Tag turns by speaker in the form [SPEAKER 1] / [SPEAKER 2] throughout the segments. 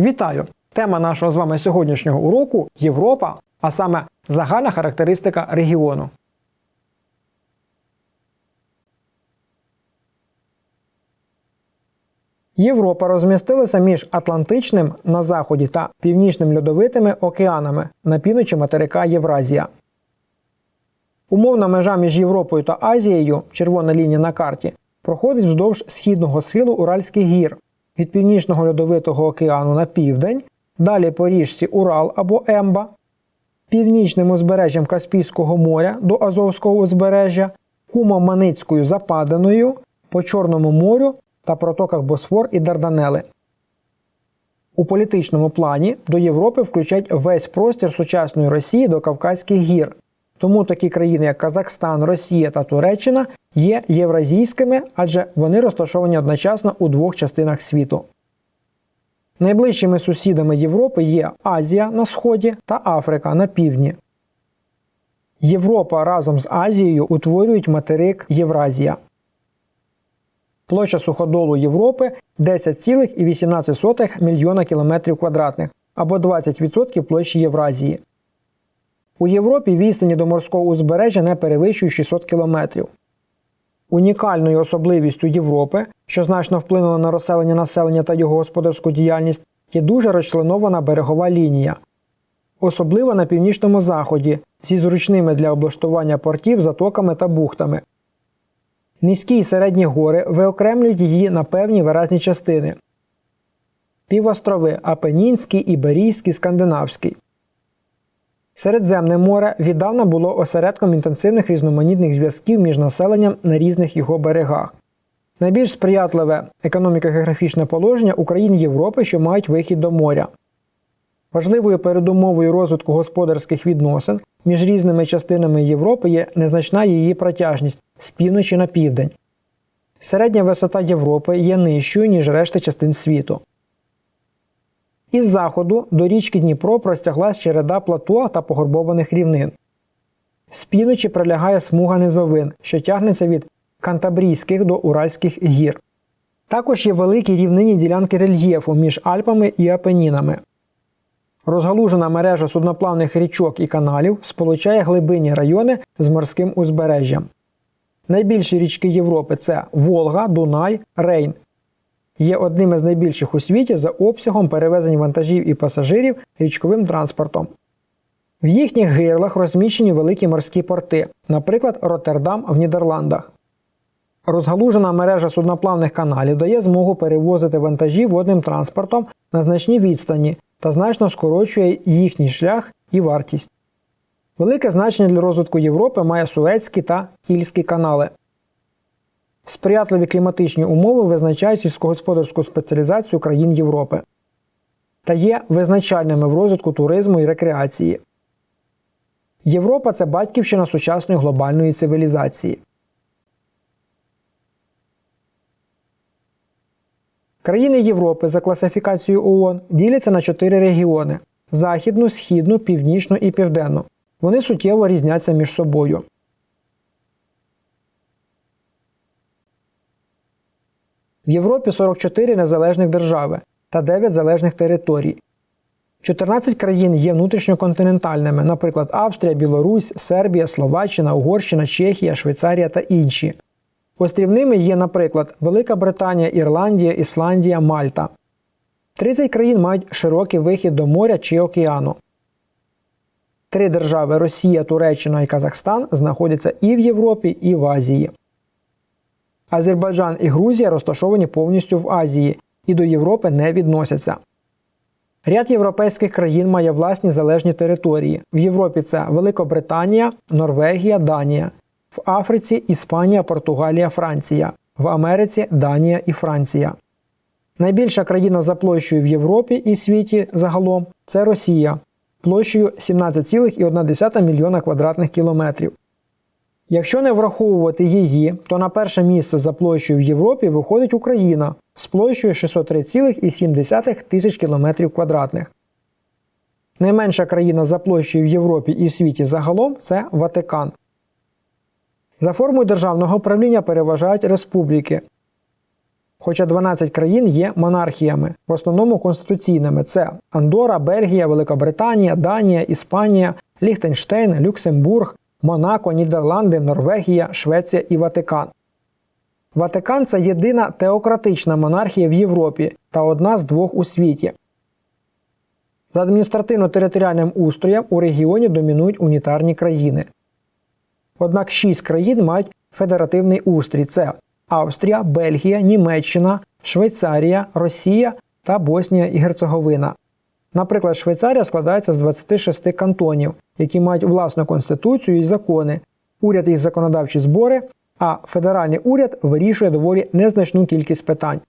[SPEAKER 1] Вітаю! Тема нашого з вами сьогоднішнього уроку Європа, а саме загальна характеристика регіону. Європа розмістилася між Атлантичним на заході та Північним льодовитими океанами на півночі материка Євразія. Умовна межа між Європою та Азією, червона лінія на карті, проходить вздовж східного схилу Уральських гір від Північного льодовитого океану на південь, далі по річці Урал або Емба, північним узбережжям Каспійського моря до Азовського узбережжя, Кумо-Маницькою западиною, по Чорному морю та протоках Босфор і Дарданели. У політичному плані до Європи включать весь простір сучасної Росії до Кавказьких гір. Тому такі країни, як Казахстан, Росія та Туреччина, є євразійськими, адже вони розташовані одночасно у двох частинах світу. Найближчими сусідами Європи є Азія на сході та Африка на півдні. Європа разом з Азією утворюють материк Євразія. Площа суходолу Європи 10,18 мільйона кілометрів квадратних або 20% площі Євразії. У Європі відстані до морського узбережжя не перевищують 600 кілометрів. Унікальною особливістю Європи, що значно вплинула на розселення населення та його господарську діяльність, є дуже розчленована берегова лінія, особливо на північному заході, зі зручними для облаштування портів, затоками та бухтами. Низькі і середні гори виокремлюють її на певні виразні частини. Півострови Апенінський, Іберійський, Скандинавський. Середземне море віддавна було осередком інтенсивних різноманітних зв'язків між населенням на різних його берегах. Найбільш сприятливе економіко-географічне положення у країн Європи, що мають вихід до моря. Важливою передумовою розвитку господарських відносин між різними частинами Європи є незначна її протяжність з півночі на південь. Середня висота Європи є нижчою, ніж решта частин світу. Із заходу до річки Дніпро простяглась череда плато та погорбованих рівнин. З півночі прилягає смуга низовин, що тягнеться від Кантабрійських до Уральських гір. Також є великі рівнинні ділянки рельєфу між Альпами і Апенінами. Розгалужена мережа судноплавних річок і каналів сполучає глибинні райони з морським узбережжям. Найбільші річки Європи це Волга, Дунай, Рейн. Є одним із найбільших у світі за обсягом перевезень вантажів і пасажирів річковим транспортом. В їхніх гирлах розміщені великі морські порти, наприклад, Роттердам в Нідерландах. Розгалужена мережа судноплавних каналів дає змогу перевозити вантажі водним транспортом на значні відстані та значно скорочує їхній шлях і вартість. Велике значення для розвитку Європи має Суецький та Ільський канали. Сприятливі кліматичні умови визначають сільськогосподарську спеціалізацію країн Європи та є визначальними в розвитку туризму і рекреації. Європа це батьківщина сучасної глобальної цивілізації. Країни Європи за класифікацією ООН діляться на чотири регіони: західну, східну, північну і південну. Вони суттєво різняться між собою. В Європі 44 незалежних держави та 9 залежних територій. 14 країн є внутрішньоконтинентальними, наприклад, Австрія, Білорусь, Сербія, Словаччина, Угорщина, Чехія, Швейцарія та інші. Острівними є, наприклад, Велика Британія, Ірландія, Ісландія, Мальта. 30 країн мають широкий вихід до моря чи океану. Три держави Росія, Туреччина і Казахстан знаходяться і в Європі, і в Азії. Азербайджан і Грузія розташовані повністю в Азії і до Європи не відносяться. Ряд європейських країн має власні залежні території. В Європі це Великобританія, Норвегія, Данія. В Африці Іспанія, Португалія, Франція. В Америці Данія і Франція. Найбільша країна за площею в Європі і світі загалом це Росія площею 17,1 мільйона квадратних кілометрів. Якщо не враховувати її, то на перше місце за площею в Європі виходить Україна з площею 603,7 тисяч кілометрів квадратних. Найменша країна за площею в Європі і в світі загалом це Ватикан. За формою державного правління переважають республіки. Хоча 12 країн є монархіями, в основному конституційними: це Андора, Бельгія, Великобританія, Данія, Іспанія, Ліхтенштейн, Люксембург, Монако, Нідерланди, Норвегія, Швеція і Ватикан. Ватикан це єдина теократична монархія в Європі та одна з двох у світі. За адміністративно-територіальним устроєм у регіоні домінують унітарні країни. Однак шість країн мають федеративний устрій: це Австрія, Бельгія, Німеччина, Швейцарія, Росія та Боснія і Герцеговина. Наприклад, Швейцарія складається з 26 кантонів, які мають власну конституцію і закони, уряд і законодавчі збори, а федеральний уряд вирішує доволі незначну кількість питань.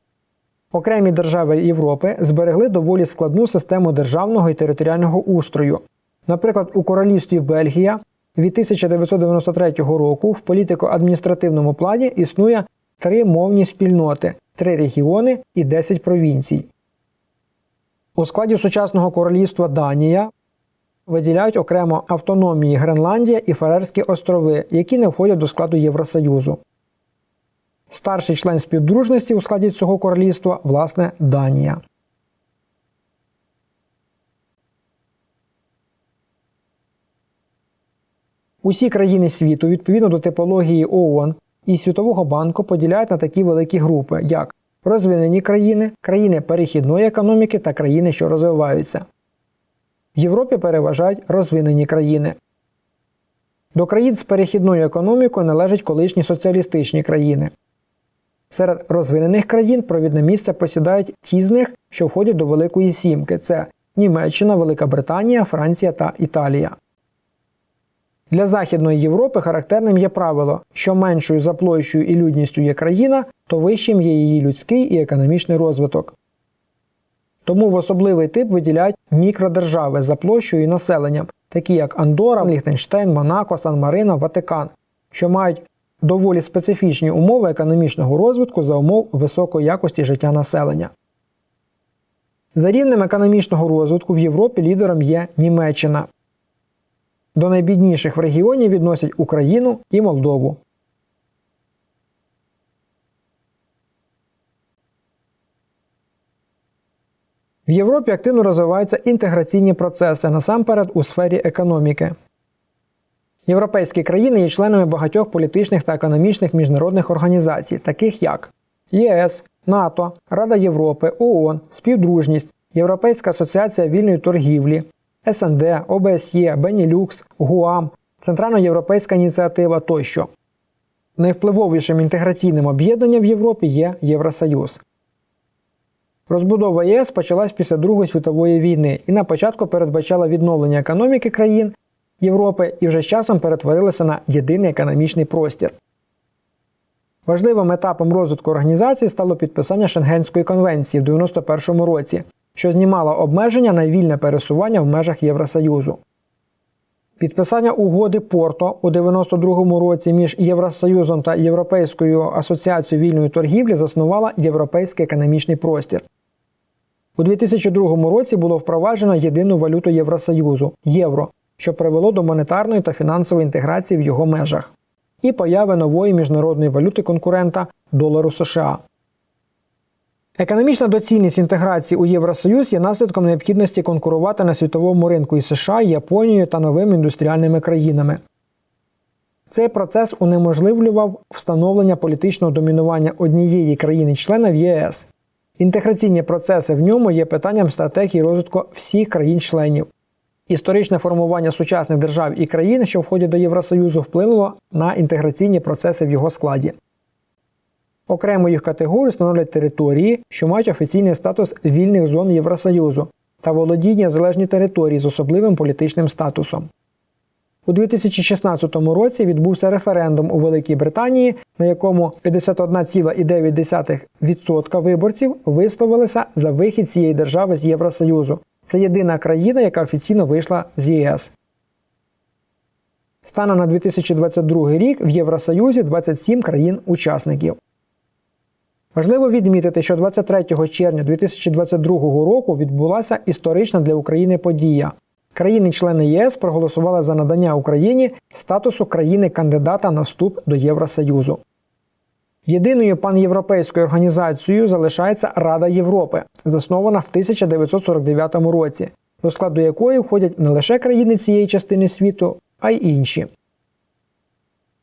[SPEAKER 1] Окремі держави Європи зберегли доволі складну систему державного і територіального устрою. Наприклад, у королівстві Бельгія від 1993 року в політико-адміністративному плані існує три мовні спільноти, три регіони і 10 провінцій. У складі сучасного королівства Данія виділяють окремо автономії Гренландія і Фарерські острови, які не входять до складу Євросоюзу. Старший член співдружності у складі цього королівства, власне, Данія. Усі країни світу відповідно до типології ООН і Світового банку поділяють на такі великі групи, як розвинені країни, країни перехідної економіки та країни, що розвиваються. В Європі переважають розвинені країни. До країн з перехідною економікою належать колишні соціалістичні країни. Серед розвинених країн провідне місце посідають ті з них, що входять до Великої Сімки: це Німеччина, Велика Британія, Франція та Італія. Для Західної Європи характерним є правило, що меншою за площею і людністю є країна, то вищим є її людський і економічний розвиток. Тому в особливий тип виділяють мікродержави за площею і населенням, такі як Андора, Ліхтенштейн, Монако, Сан-Марино, Ватикан, що мають доволі специфічні умови економічного розвитку за умов високої якості життя населення. За рівнем економічного розвитку в Європі лідером є Німеччина. До найбідніших в регіоні відносять Україну і Молдову. В Європі активно розвиваються інтеграційні процеси насамперед у сфері економіки. Європейські країни є членами багатьох політичних та економічних міжнародних організацій, таких як ЄС, НАТО, Рада Європи, ООН, Співдружність, Європейська асоціація вільної торгівлі, СНД, ОБСЄ, Бенілюкс, ГУАМ, Центральноєвропейська ініціатива тощо. Найвпливовішим інтеграційним об'єднанням в Європі є Євросоюз. Розбудова ЄС почалась після Другої світової війни і на початку передбачала відновлення економіки країн Європи і вже з часом перетворилася на єдиний економічний простір. Важливим етапом розвитку організації стало підписання Шенгенської конвенції в 1991 році, що знімало обмеження на вільне пересування в межах Євросоюзу. Підписання угоди Порто у 1992 році між Євросоюзом та Європейською асоціацією вільної торгівлі заснувала Європейський економічний простір. У 2002 році було впроваджено єдину валюту Євросоюзу євро, що привело до монетарної та фінансової інтеграції в його межах, і появи нової міжнародної валюти конкурента долару США. Економічна доцільність інтеграції у Євросоюз є наслідком необхідності конкурувати на світовому ринку із США, Японією та новими індустріальними країнами. Цей процес унеможливлював встановлення політичного домінування однієї країни-члена в ЄС. Інтеграційні процеси в ньому є питанням стратегії розвитку всіх країн-членів. Історичне формування сучасних держав і країн, що входять до Євросоюзу, вплинуло на інтеграційні процеси в його складі. Окремо їх категорію становлять території, що мають офіційний статус вільних зон Євросоюзу та володіння залежні території з особливим політичним статусом. У 2016 році відбувся референдум у Великій Британії, на якому 51,9% виборців висловилися за вихід цієї держави з Євросоюзу. Це єдина країна, яка офіційно вийшла з ЄС. Станом на 2022 рік в Євросоюзі 27 країн-учасників. Важливо відмітити, що 23 червня 2022 року відбулася історична для України подія. Країни-члени ЄС проголосували за надання Україні статусу країни-кандидата на вступ до Євросоюзу. Єдиною панєвропейською організацією залишається Рада Європи, заснована в 1949 році, до складу якої входять не лише країни цієї частини світу, а й інші.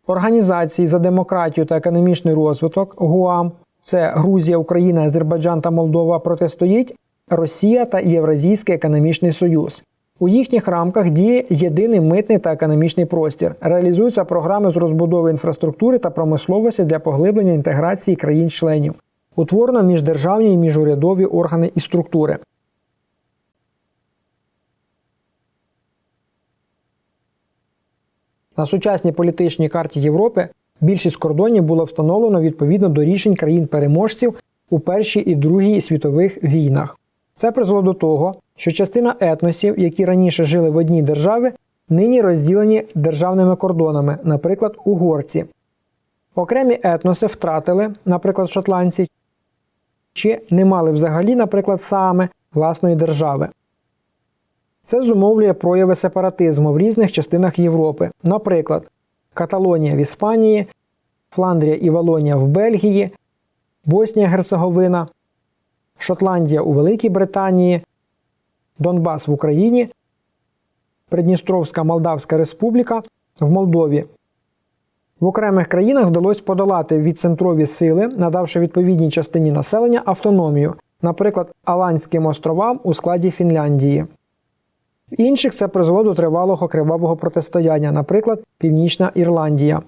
[SPEAKER 1] Організації за демократію та економічний розвиток ГУАМ це Грузія, Україна, Азербайджан та Молдова протистоїть Росія та Євразійський економічний союз. У їхніх рамках діє єдиний митний та економічний простір. Реалізуються програми з розбудови інфраструктури та промисловості для поглиблення інтеграції країн-членів. Утворено міждержавні і міжурядові органи і структури. На сучасній політичній карті Європи більшість кордонів було встановлено відповідно до рішень країн-переможців у Першій і Другій світових війнах. Це призвело до того, що частина етносів, які раніше жили в одній державі, нині розділені державними кордонами, наприклад, угорці. Окремі етноси втратили, наприклад, шотландці, чи не мали взагалі, наприклад, саме власної держави. Це зумовлює прояви сепаратизму в різних частинах Європи, наприклад, Каталонія в Іспанії, Фландрія і Валонія в Бельгії, Боснія Герцеговина, Шотландія у Великій Британії, Донбас в Україні, Придністровська Молдавська Республіка в Молдові. В окремих країнах вдалося подолати відцентрові сили, надавши відповідній частині населення автономію, наприклад, Аланським островам у складі Фінляндії. Інших це призвело до тривалого кривавого протистояння, наприклад, Північна Ірландія.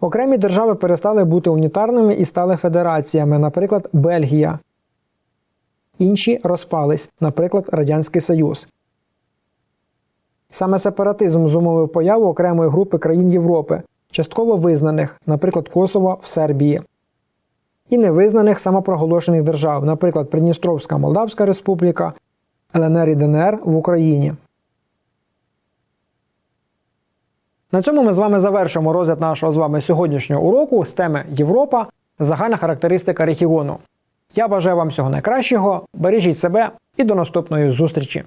[SPEAKER 1] Окремі держави перестали бути унітарними і стали федераціями, наприклад, Бельгія. Інші розпались, наприклад, Радянський Союз. Саме сепаратизм зумовив появу окремої групи країн Європи, частково визнаних, наприклад, Косово в Сербії, і невизнаних самопроголошених держав, наприклад, Придністровська Молдавська Республіка, ЛНР і ДНР в Україні. На цьому ми з вами завершимо розгляд нашого з вами сьогоднішнього уроку з теми Європа, загальна характеристика регіону. Я бажаю вам всього найкращого, бережіть себе і до наступної зустрічі!